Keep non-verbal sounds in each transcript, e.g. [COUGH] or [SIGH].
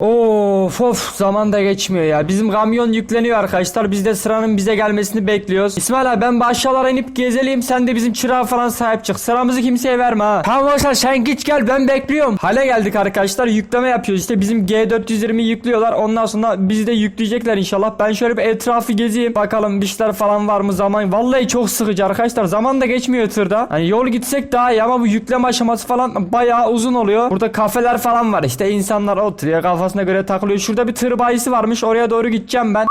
Oh, Of of zaman da geçmiyor ya. Bizim kamyon yükleniyor arkadaşlar. Biz de sıranın bize gelmesini bekliyoruz. İsmail abi ben aşağılara inip gezeleyim. Sen de bizim çırağa falan sahip çık. Sıramızı kimseye verme ha. Tamam olsa sen git gel ben bekliyorum. Hale geldik arkadaşlar. Yükleme yapıyoruz. İşte bizim G420 yüklüyorlar. Ondan sonra bizi de yükleyecekler inşallah. Ben şöyle bir etrafı gezeyim. Bakalım bir şeyler falan var mı zaman. Vallahi çok sıkıcı arkadaşlar. Zaman da geçmiyor tırda. Hani yol gitsek daha iyi ama bu yükleme aşaması falan bayağı uzun oluyor. Burada kafeler falan var. İşte insanlar oturuyor kafasına göre takılıyor. Şurada bir tır bayisi varmış. Oraya doğru gideceğim ben.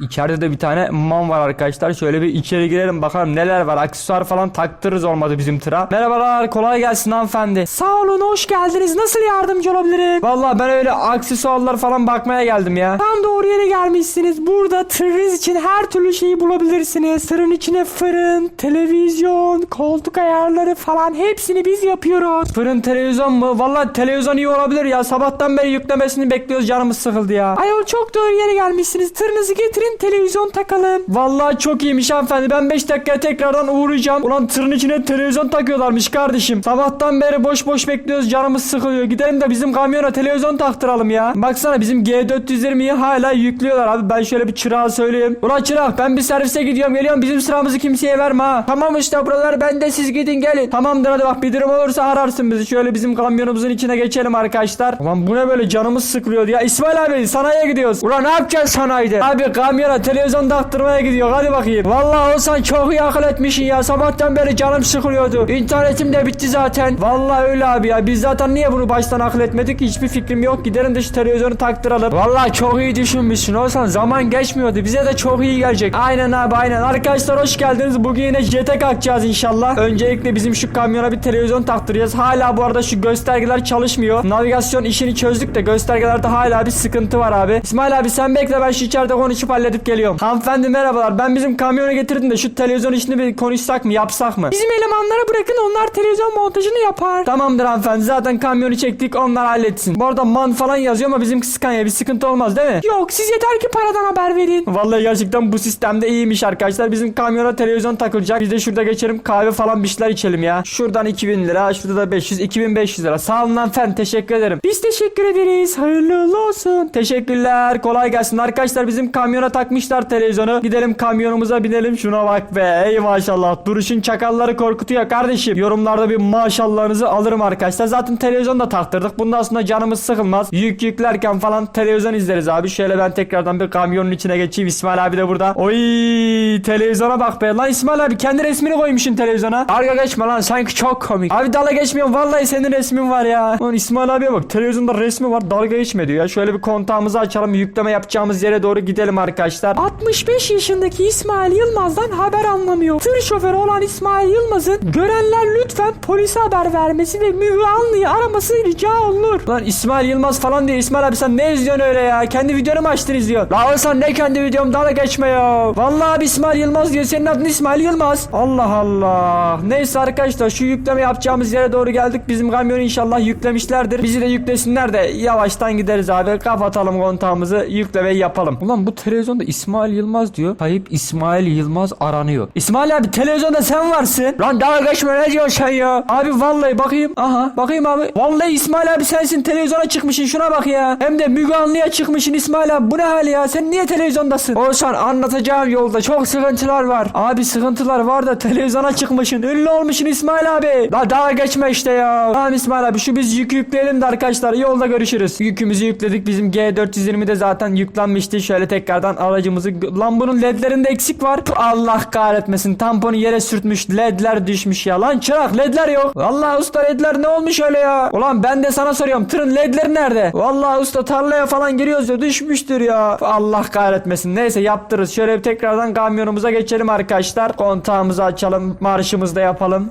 İçeride de bir tane man var arkadaşlar. Şöyle bir içeri girelim bakalım neler var. Aksesuar falan taktırırız olmadı bizim tıra. Merhabalar kolay gelsin hanımefendi. Sağ olun hoş geldiniz. Nasıl yardımcı olabilirim? Vallahi ben öyle aksesuarlar falan bakmaya geldim ya. Tam doğru yere gelmişsiniz. Burada tırınız için her türlü şeyi bulabilirsiniz. Tırın içine fırın, televizyon, koltuk ayarları falan hepsini biz yapıyoruz. Fırın televizyon mu? Vallahi televizyon iyi olabilir ya. Sabahtan beri yüklemesini bekliyoruz. Canımız sıkıldı ya. Ayol çok doğru yere gelmişsiniz. Tırınızı getirin televizyon takalım. Vallahi çok iyiymiş hanımefendi. Ben 5 dakikaya tekrardan uğrayacağım. Ulan tırın içine televizyon takıyorlarmış kardeşim. Sabahtan beri boş boş bekliyoruz. Canımız sıkılıyor. Gidelim de bizim kamyona televizyon taktıralım ya. Baksana bizim G420'yi hala yüklüyorlar abi. Ben şöyle bir çırağa söyleyeyim. Ulan çırak ben bir servise gidiyorum geliyorum. Bizim sıramızı kimseye verme ha. Tamam işte buralar bende siz gidin gelin. Tamamdır hadi bak bir durum olursa ararsın bizi. Şöyle bizim kamyonumuzun içine geçelim arkadaşlar. Ulan bu ne böyle canımız sıkılıyor ya. İsmail abi sanayiye gidiyoruz. Ulan ne yapacağız sanayide? Abi kamyona televizyon taktırmaya gidiyor. Hadi bakayım. Vallahi olsan çok iyi akıl etmişsin ya. Sabahtan beri canım sıkılıyordu. İnternetim de bitti zaten. Vallahi öyle abi ya. Biz zaten niye bunu baştan akıl etmedik? Hiçbir fikrim yok. Gidelim de şu televizyonu taktıralım. Vallahi çok iyi düşünmüşsün. Olsan zaman geçmiyordu. Bize de çok iyi gelecek. Aynen abi aynen. Arkadaşlar hoş geldiniz. Bugün yine jete kalkacağız inşallah. Öncelikle bizim şu kamyona bir televizyon taktıracağız. Hala bu arada şu göstergeler çalışmıyor. Navigasyon işini çözdük de göstergelerde hala bir sıkıntı var abi. İsmail abi sen bekle ben şu içeride konuşup halledip geliyorum. Hanımefendi merhabalar. Ben bizim kamyonu getirdim de şu televizyon işini bir konuşsak mı yapsak mı? Bizim elemanlara bırakın onlar televizyon montajını yapar. Tamamdır hanımefendi. Zaten kamyonu çektik onlar halletsin. Bu arada man falan yazıyor ama bizim Scania bir sıkıntı olmaz değil mi? Yok siz yeter ki paradan haber verin. Vallahi gerçekten bu sistemde iyiymiş arkadaşlar. Bizim kamyona televizyon takılacak. Biz de şurada geçelim kahve falan bir şeyler içelim ya. Şuradan 2000 lira şurada da 500 2500 lira. Sağ olun hanımefendi teşekkür ederim. Biz teşekkür ederiz. Hayırlı olsun. Teşekkürler. Kolay gelsin. Arkadaşlar bizim kamyona takmışlar televizyonu. Gidelim kamyonumuza binelim. Şuna bak be. Ey maşallah. Duruşun çakalları korkutuyor kardeşim. Yorumlarda bir maşallahınızı alırım arkadaşlar. Zaten televizyon da taktırdık. Bundan sonra canımız sıkılmaz. Yük yüklerken falan televizyon izleriz abi. Şöyle ben tekrardan bir kamyonun içine geçeyim. İsmail abi de burada. Oy televizyona bak be. Lan İsmail abi kendi resmini koymuşsun televizyona. Dalga geçme lan sanki çok komik. Abi dalga geçmiyorum. Vallahi senin resmin var ya. Lan İsmail abiye bak. Televizyonda resmi var. Dalga geçme diyor ya. Şöyle bir kontağımızı açalım. Yükleme yapacağımız yere doğru gidelim arkadaşlar. 65 yaşındaki İsmail Yılmaz'dan haber anlamıyor. Tır şoförü olan İsmail Yılmaz'ın görenler lütfen polise haber vermesi ve Mühü araması rica olunur. Lan İsmail Yılmaz falan diye İsmail abi sen ne izliyorsun öyle ya? Kendi videonu mu açtın izliyorsun? La sen ne kendi videom dalga geçme ya. Vallahi abi İsmail Yılmaz diyor. Senin adın İsmail Yılmaz. Allah Allah. Neyse arkadaşlar şu yükleme yapacağımız yere doğru geldik. Bizim kamyonu inşallah yüklemişlerdir. Bizi de yüklesinler de yavaştan gideriz abi. Kapatalım kontağımızı yüklemeyi yapalım. Ulan bu televizyonda İsmail Yılmaz diyor. Tayyip İsmail Yılmaz aranıyor. İsmail abi televizyonda sen varsın. Lan dalga geçme ne diyorsun sen ya? Abi vallahi bakayım. Aha bakayım abi. Vallahi İsmail abi sensin televizyona çıkmışsın şuna bak ya. Hem de Müge Anlı'ya çıkmışsın İsmail abi. Bu ne hal ya? Sen niye televizyondasın? Oğuzhan anlatacağım yolda çok sıkıntılar var. Abi sıkıntılar var da televizyona çıkmışsın. Ünlü olmuşsun İsmail abi. La dalga geçme işte ya. Tamam İsmail abi şu biz yük yükleyelim de arkadaşlar yolda görüşürüz. Yükümüzü yükledik. Bizim G420 de zaten yüklenmişti. Şöyle tekrardan aracımızı lan bunun ledlerinde eksik var. Allah kahretmesin. Tamponu yere sürtmüş. Ledler düşmüş ya. Lan çırak ledler yok. Vallahi usta ledler ne olmuş öyle ya? Ulan ben de sana soruyorum. Tırın ledleri nerede? Vallahi usta tarlaya falan giriyoruz ya düşmüştür ya. Allah kahretmesin. Neyse yaptırırız. Şöyle tekrardan kamyonumuza geçelim arkadaşlar. Kontağımızı açalım. Marşımızı da yapalım.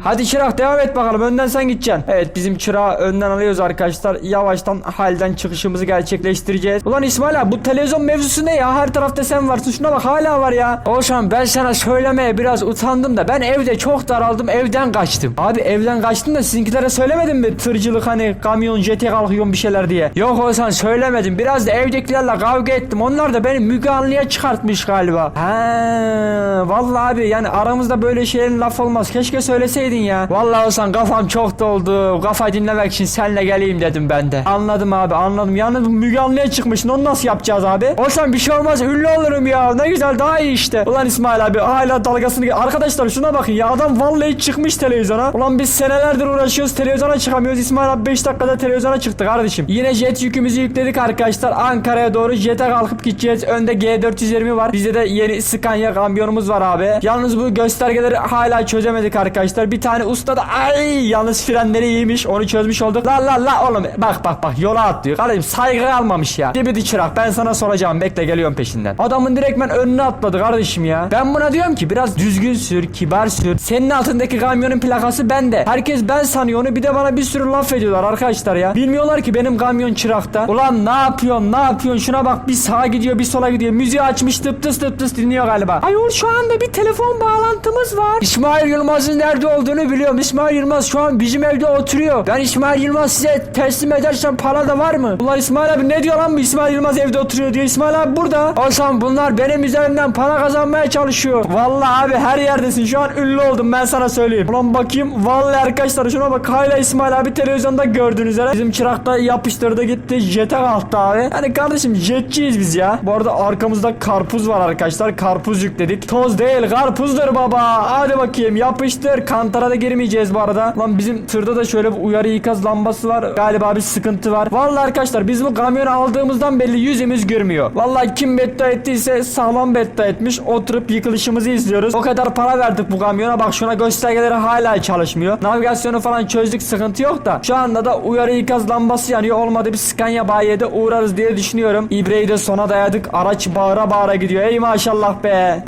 Hadi çırak devam et bakalım önden sen gideceksin. Evet bizim çırağı önden alıyoruz arkadaşlar. Yavaştan halden çıkışımızı gerçekleştireceğiz. Ulan İsmail abi bu televizyon mevzusu ne ya? Her tarafta sen varsın. Şuna bak hala var ya. Oğuzhan ben sana söylemeye biraz utandım da ben evde çok daraldım evden kaçtım. Abi evden kaçtım da sizinkilere söylemedim mi? Tırcılık hani kamyon jete kalkıyorum bir şeyler diye. Yok Oğuzhan söylemedim. Biraz da evdekilerle kavga ettim. Onlar da beni Müge çıkartmış galiba. Ha, vallahi abi yani aramızda böyle şeylerin laf olmaz. Keşke söyleseydin gelseydin ya. Vallahi Oğuzhan kafam çok doldu. Kafa dinlemek için senle geleyim dedim ben de. Anladım abi anladım. Yalnız Müge Anlı'ya çıkmışsın. Onu nasıl yapacağız abi? Oğuzhan bir şey olmaz. Ünlü olurum ya. Ne güzel daha iyi işte. Ulan İsmail abi hala dalgasını... Arkadaşlar şuna bakın ya. Adam vallahi çıkmış televizyona. Ulan biz senelerdir uğraşıyoruz. Televizyona çıkamıyoruz. İsmail abi 5 dakikada televizyona çıktı kardeşim. Yine jet yükümüzü yükledik arkadaşlar. Ankara'ya doğru jete kalkıp gideceğiz. Önde G420 var. Bizde de yeni Scania kamyonumuz var abi. Yalnız bu göstergeleri hala çözemedik arkadaşlar. Bir tane usta da ay yalnız frenleri iyiymiş. Onu çözmüş olduk. La la la oğlum bak bak bak yola atlıyor. Kardeşim saygı almamış ya. Gibi çırak ben sana soracağım. Bekle geliyorum peşinden. Adamın direktmen önüne atladı kardeşim ya. Ben buna diyorum ki biraz düzgün sür, kibar sür. Senin altındaki kamyonun plakası bende. Herkes ben sanıyor onu bir de bana bir sürü laf ediyorlar arkadaşlar ya. Bilmiyorlar ki benim kamyon çırakta. Ulan ne yapıyorsun ne yapıyorsun şuna bak bir sağa gidiyor bir sola gidiyor. Müziği açmış tıp tıs tıp tıs dinliyor galiba. Ayol şu anda bir telefon bağlantımız var. İsmail Yılmaz'ın nerede olduğunu biliyorum. İsmail Yılmaz şu an bizim evde oturuyor. Ben İsmail Yılmaz size teslim edersem para da var mı? Ulan İsmail abi ne diyor lan bu İsmail Yılmaz evde oturuyor diyor. İsmail abi burada. Olsam bunlar benim üzerimden para kazanmaya çalışıyor. Vallahi abi her yerdesin. Şu an ünlü oldum ben sana söyleyeyim. Ulan bakayım. Vallahi arkadaşlar şuna bak. Hala İsmail abi televizyonda gördüğünüz üzere. Bizim çırakta yapıştırdı gitti. Jete kalktı abi. Hani kardeşim jetçiyiz biz ya. Bu arada arkamızda karpuz var arkadaşlar. Karpuz yükledik. Toz değil karpuzdur baba. Hadi bakayım yapıştır. Kantara da girmeyeceğiz bu arada. Lan bizim tırda da şöyle bir uyarı ikaz lambası var. Galiba bir sıkıntı var. Vallahi arkadaşlar biz bu kamyonu aldığımızdan belli yüzümüz görmüyor. Vallahi kim beddua ettiyse sağlam beddua etmiş. Oturup yıkılışımızı izliyoruz. O kadar para verdik bu kamyona. Bak şuna göstergeleri hala çalışmıyor. Navigasyonu falan çözdük sıkıntı yok da. Şu anda da uyarı ikaz lambası yanıyor. Olmadı bir Scania bayiye uğrarız diye düşünüyorum. İbreyi de sona dayadık. Araç bağıra bağıra gidiyor. Ey maşallah be.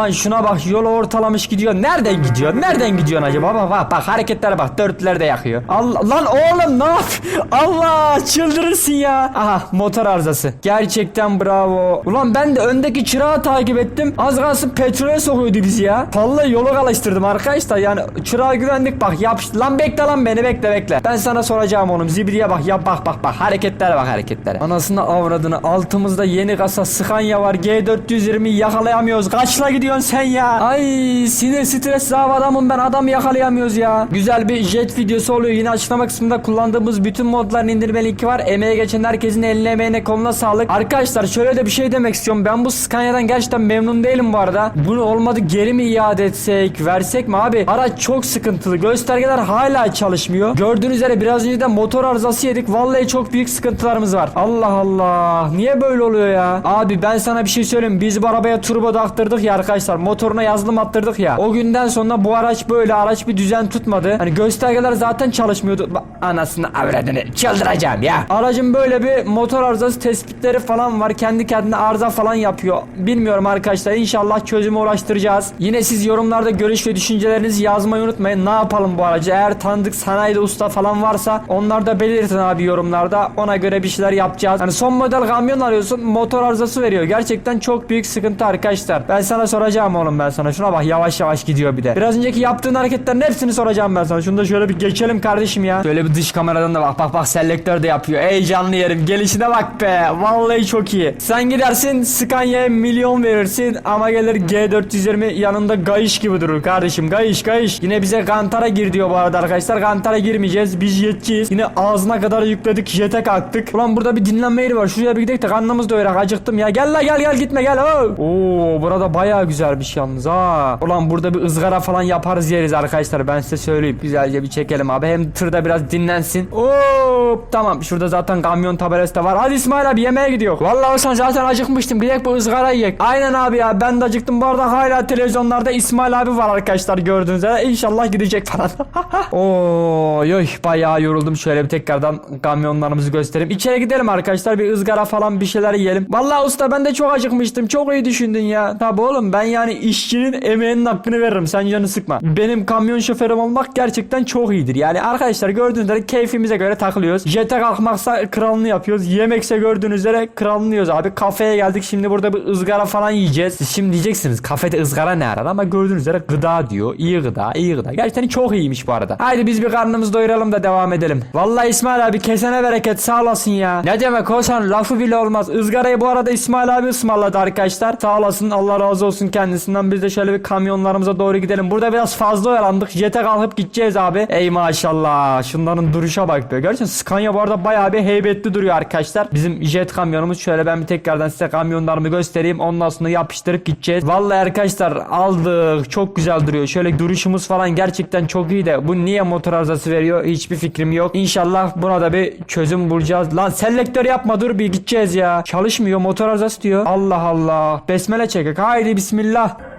Ulan şuna bak yolu ortalamış gidiyor. Nereden gidiyor? Nereden gidiyorsun acaba? Bak bak bak hareketlere bak. Dörtler de yakıyor. Allah lan oğlum ne yap? Allah çıldırırsın ya. Aha motor arızası. Gerçekten bravo. Ulan ben de öndeki çırağı takip ettim. Az kalsın petrole sokuyordu bizi ya. Vallahi yolu alıştırdım arkadaşlar. Yani çırağa güvendik bak yapıştı. Lan bekle lan beni bekle bekle. Ben sana soracağım oğlum. Zibriye bak yap bak bak bak. Hareketlere bak hareketlere. Anasını avradını. Altımızda yeni kasa Scania var. G420 yakalayamıyoruz. Kaçla gidiyorsun sen ya? Ay sinir stres zav adamım ben adam yakalayamıyoruz ya. Güzel bir jet videosu oluyor. Yine açıklama kısmında kullandığımız bütün modların indirme linki var. Emeğe geçen herkesin eline emeğine koluna sağlık. Arkadaşlar şöyle de bir şey demek istiyorum. Ben bu Scania'dan gerçekten memnun değilim bu arada. Bunu olmadı geri mi iade etsek versek mi abi? Araç çok sıkıntılı. Göstergeler hala çalışmıyor. Gördüğünüz üzere biraz önce de motor arızası yedik. Vallahi çok büyük sıkıntılarımız var. Allah Allah. Niye böyle oluyor ya? Abi ben sana bir şey söyleyeyim. Biz bu arabaya turbo taktırdık ya arkadaşlar. Motoruna yazılım attırdık ya. O günden sonra bu araç böyle araç bir düzen tutmadı. Hani göstergeler zaten çalışmıyordu. Ba- Anasını avradını çıldıracağım ya. Aracın böyle bir motor arızası tespitleri falan var. Kendi kendine arıza falan yapıyor. Bilmiyorum arkadaşlar. İnşallah çözüme ulaştıracağız. Yine siz yorumlarda görüş ve düşüncelerinizi yazmayı unutmayın. Ne yapalım bu aracı? Eğer tanıdık sanayide usta falan varsa onlar da belirtin abi yorumlarda. Ona göre bir şeyler yapacağız. Hani son model kamyon arıyorsun motor arızası veriyor. Gerçekten çok büyük sıkıntı arkadaşlar. Ben sana soracağım oğlum ben sana. Şuna bak yavaş yavaş gidiyor bir de. Biraz önceki yaptığın hareketlerin hepsini soracağım ben sana. Şunu da şöyle bir geçelim kardeşim ya. Şöyle bir dış kameradan da bak bak bak selektör de yapıyor. Ey canlı yerim gelişine bak be. Vallahi çok iyi. Sen gidersin Scania'ya milyon verirsin ama gelir G420 yanında gayış gibi durur kardeşim. Gayış gayış. Yine bize Gantara gir diyor bu arada arkadaşlar. Gantara girmeyeceğiz. Biz jetçiyiz. Yine ağzına kadar yükledik. Jete kalktık. Ulan burada bir dinlenme yeri var. Şuraya bir gidelim de karnımız doyurak acıktım ya. Gel la gel gel gitme gel. Oo burada bayağı güzelmiş yalnız ha. Ulan burada bir ızgara falan yaparız yeriz arkadaşlar. Ben size söyleyeyim. Güzelce bir çekelim abi. Hem tırda biraz dinlensin. Hop tamam. Şurada zaten kamyon tabelası da var. Hadi İsmail abi yemeğe gidiyor. Vallahi sen zaten acıkmıştım. Gidelim bu ızgara yiyek. Aynen abi ya. Ben de acıktım. Bu arada hala televizyonlarda İsmail abi var arkadaşlar gördüğünüz üzere. İnşallah gidecek falan. [LAUGHS] Oo, yoy bayağı yoruldum. Şöyle bir tekrardan kamyonlarımızı göstereyim. İçeri gidelim arkadaşlar. Bir ızgara falan bir şeyler yiyelim. Vallahi usta ben de çok acıkmıştım. Çok iyi düşündün ya. Tabi oğlum ben yani işçinin emeğinin hakkını veririm. Sen canı sıkma. Benim kamyon şoförüm olmak gerçekten çok iyidir. Yani arkadaşlar gördüğünüz üzere keyfimize göre takılıyoruz. Jete kalkmaksa kralını yapıyoruz. Yemekse gördüğünüz üzere kralını yiyoruz abi. Kafeye geldik. Şimdi burada bir ızgara falan yiyeceğiz. Siz şimdi diyeceksiniz kafede ızgara ne arar ama gördüğünüz üzere gıda diyor. İyi gıda, iyi gıda. Gerçekten çok iyiymiş bu arada. Haydi biz bir karnımızı doyuralım da devam edelim. Vallahi İsmail abi kesene bereket sağ olasın ya. Ne demek Hoşan lafı bile olmaz. Izgarayı bu arada İsmail abi ısmarladı arkadaşlar. Sağ olasın Allah razı olsun kendisinden. Biz de şöyle bir kamyonlarımıza doğru gidelim. Burada biraz fazla oyalandık. Jet'e kalkıp gideceğiz abi. Ey maşallah. Şunların duruşa bak be. Gerçekten Scania bu arada bayağı bir heybetli duruyor arkadaşlar. Bizim jet kamyonumuz şöyle ben bir tekrardan size kamyonlarımı göstereyim. Ondan sonra yapıştırıp gideceğiz. Vallahi arkadaşlar aldık. Çok güzel duruyor. Şöyle duruşumuz falan gerçekten çok iyi de bu niye motor arızası veriyor? Hiçbir fikrim yok. İnşallah buna da bir çözüm bulacağız. Lan selektör yapma dur bir gideceğiz ya. Çalışmıyor motor arızası diyor. Allah Allah. Besmele çekek. Haydi bismillah. Bismillah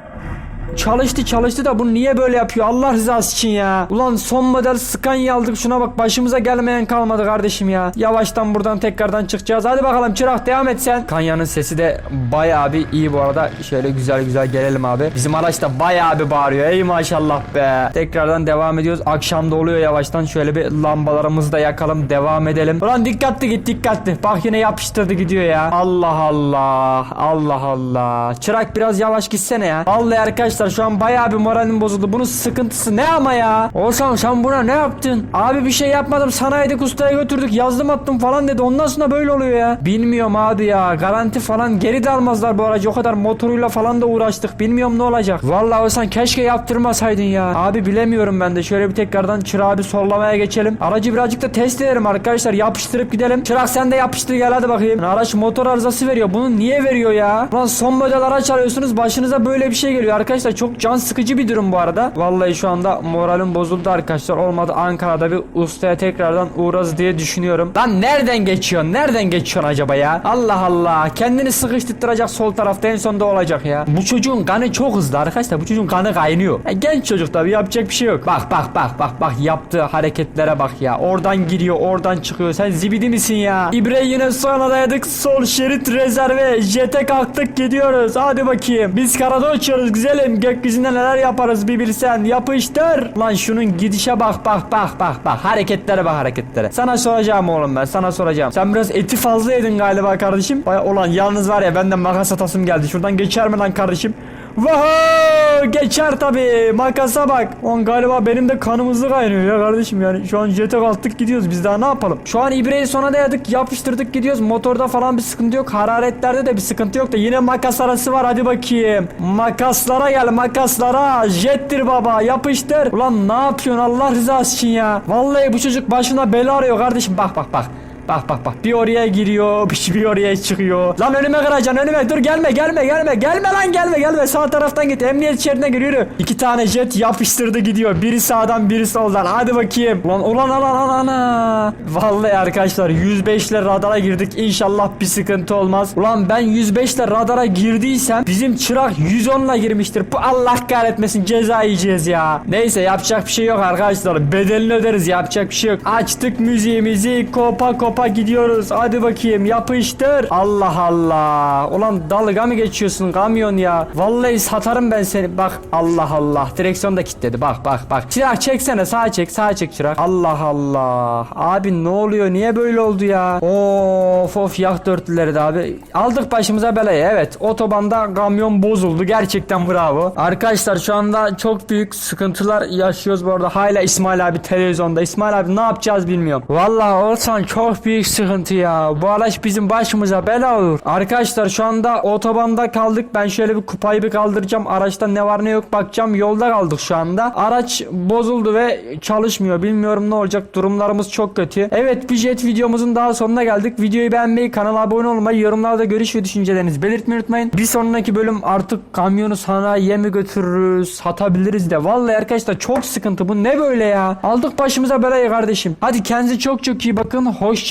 Çalıştı çalıştı da bunu niye böyle yapıyor Allah rızası için ya. Ulan son model Scania aldık şuna bak başımıza gelmeyen kalmadı kardeşim ya. Yavaştan buradan tekrardan çıkacağız. Hadi bakalım çırak devam et sen. Scania'nın sesi de bayağı bir iyi bu arada. Şöyle güzel güzel gelelim abi. Bizim araç da bayağı bir bağırıyor. Ey maşallah be. Tekrardan devam ediyoruz. Akşam da oluyor yavaştan. Şöyle bir lambalarımızı da yakalım. Devam edelim. Ulan dikkatli git dikkatli. Bak yine yapıştırdı gidiyor ya. Allah Allah. Allah Allah. Çırak biraz yavaş gitsene ya. Vallahi arkadaşlar şu an bayağı bir moralim bozuldu. Bunun sıkıntısı ne ama ya? Olsan sen buna ne yaptın? Abi bir şey yapmadım. Sanayide ustaya götürdük. Yazdım attım falan dedi. Ondan sonra böyle oluyor ya. Bilmiyorum abi ya. Garanti falan geri de almazlar bu aracı. O kadar motoruyla falan da uğraştık. Bilmiyorum ne olacak. Vallahi olsan keşke yaptırmasaydın ya. Abi bilemiyorum ben de. Şöyle bir tekrardan çırağı bir sollamaya geçelim. Aracı birazcık da test edelim arkadaşlar. Yapıştırıp gidelim. Çırak sen de yapıştır gel hadi bakayım. Araç motor arızası veriyor. Bunu niye veriyor ya? Lan son model araç alıyorsunuz. Başınıza böyle bir şey geliyor arkadaşlar. Çok can sıkıcı bir durum bu arada. Vallahi şu anda moralim bozuldu arkadaşlar. Olmadı Ankara'da bir ustaya tekrardan uğrarız diye düşünüyorum. Lan nereden geçiyorsun? Nereden geçiyorsun acaba ya? Allah Allah. Kendini sıkıştıracak sol tarafta en sonunda olacak ya. Bu çocuğun kanı çok hızlı arkadaşlar. Bu çocuğun kanı kaynıyor. Ya genç çocuk tabii yapacak bir şey yok. Bak bak bak bak bak yaptığı hareketlere bak ya. Oradan giriyor oradan çıkıyor. Sen zibidi misin ya? İbre yine sona dayadık. Sol şerit rezerve. Jete kalktık gidiyoruz. Hadi bakayım. Biz karada uçuyoruz güzelim. Gökyüzünde neler yaparız bir bilsen. Yapıştır. Lan şunun gidişe bak bak bak bak bak. Hareketlere bak hareketlere. Sana soracağım oğlum ben. Sana soracağım. Sen biraz eti fazla yedin galiba kardeşim. Baya olan yalnız var ya benden makas atasım geldi. Şuradan geçer mi lan kardeşim? Vaho! Geçer tabi. Makasa bak. On galiba benim de kanım hızlı kaynıyor ya kardeşim yani. Şu an jete kalktık gidiyoruz. Biz daha ne yapalım? Şu an ibreyi sona dayadık. Yapıştırdık gidiyoruz. Motorda falan bir sıkıntı yok. Hararetlerde de bir sıkıntı yok da yine makas arası var. Hadi bakayım. Makaslara gel makaslara. Jettir baba. Yapıştır. Ulan ne yapıyorsun Allah rızası için ya? Vallahi bu çocuk başına bela arıyor kardeşim. Bak bak bak. Bak bak bak bir oraya giriyor [LAUGHS] bir, bir oraya çıkıyor. Lan önüme kıracaksın önüme dur gelme gelme gelme gelme lan gelme gelme sağ taraftan git emniyet şeridine gir yürü. İki tane jet yapıştırdı gidiyor biri sağdan biri soldan hadi bakayım. Ulan ulan ulan ulan ana. Vallahi arkadaşlar 105 ile radara girdik inşallah bir sıkıntı olmaz. Ulan ben 105 ile radara girdiysem bizim çırak 110 ile girmiştir. Bu Allah kahretmesin ceza yiyeceğiz ya. Neyse yapacak bir şey yok arkadaşlar bedelini öderiz yapacak bir şey yok. Açtık müziğimizi kopa kopa gidiyoruz. Hadi bakayım yapıştır. Allah Allah. Ulan dalga mı geçiyorsun kamyon ya? Vallahi satarım ben seni. Bak Allah Allah. Direksiyon da kilitledi. Bak bak bak. Çırak çeksene sağa çek sağa çek çırak. Allah Allah. Abi ne oluyor? Niye böyle oldu ya? Of of yak dörtlüleri de abi. Aldık başımıza belayı. Evet. Otobanda kamyon bozuldu. Gerçekten bravo. Arkadaşlar şu anda çok büyük sıkıntılar yaşıyoruz bu arada. Hala İsmail abi televizyonda. İsmail abi ne yapacağız bilmiyorum. Vallahi olsan çok büyük sıkıntı ya. Bu araç bizim başımıza bela olur. Arkadaşlar şu anda otobanda kaldık. Ben şöyle bir kupayı bir kaldıracağım. Araçta ne var ne yok bakacağım. Yolda kaldık şu anda. Araç bozuldu ve çalışmıyor. Bilmiyorum ne olacak. Durumlarımız çok kötü. Evet bir jet videomuzun daha sonuna geldik. Videoyu beğenmeyi, kanala abone olmayı, yorumlarda görüş ve düşüncelerinizi belirtmeyi unutmayın. Bir sonraki bölüm artık kamyonu sanayiye mi götürürüz, satabiliriz de. Vallahi arkadaşlar çok sıkıntı. Bu ne böyle ya? Aldık başımıza belayı kardeşim. Hadi kendinize çok çok iyi bakın. Hoşça